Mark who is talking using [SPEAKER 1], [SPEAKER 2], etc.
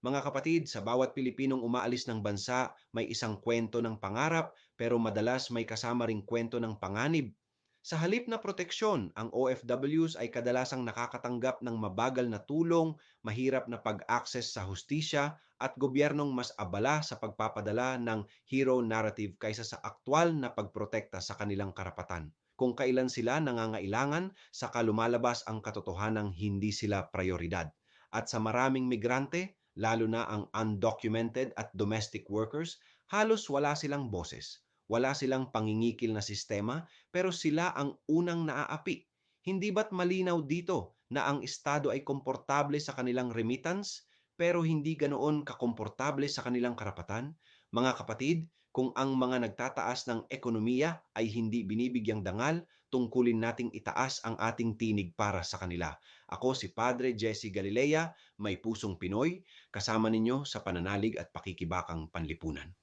[SPEAKER 1] Mga kapatid, sa bawat Pilipinong umaalis ng bansa, may isang kwento ng pangarap pero madalas may kasama ring kwento ng panganib. Sa halip na proteksyon, ang OFWs ay kadalasang nakakatanggap ng mabagal na tulong, mahirap na pag-access sa hustisya at gobyernong mas abala sa pagpapadala ng hero narrative kaysa sa aktwal na pagprotekta sa kanilang karapatan. Kung kailan sila nangangailangan, saka lumalabas ang katotohanang hindi sila prioridad. At sa maraming migrante, lalo na ang undocumented at domestic workers, halos wala silang boses. Wala silang pangingikil na sistema, pero sila ang unang naaapi. Hindi ba't malinaw dito na ang Estado ay komportable sa kanilang remittance, pero hindi ganoon kakomportable sa kanilang karapatan? Mga kapatid, kung ang mga nagtataas ng ekonomiya ay hindi binibigyang dangal, tungkulin nating itaas ang ating tinig para sa kanila. Ako si Padre Jesse Galilea, may pusong Pinoy, kasama ninyo sa pananalig at pakikibakang panlipunan.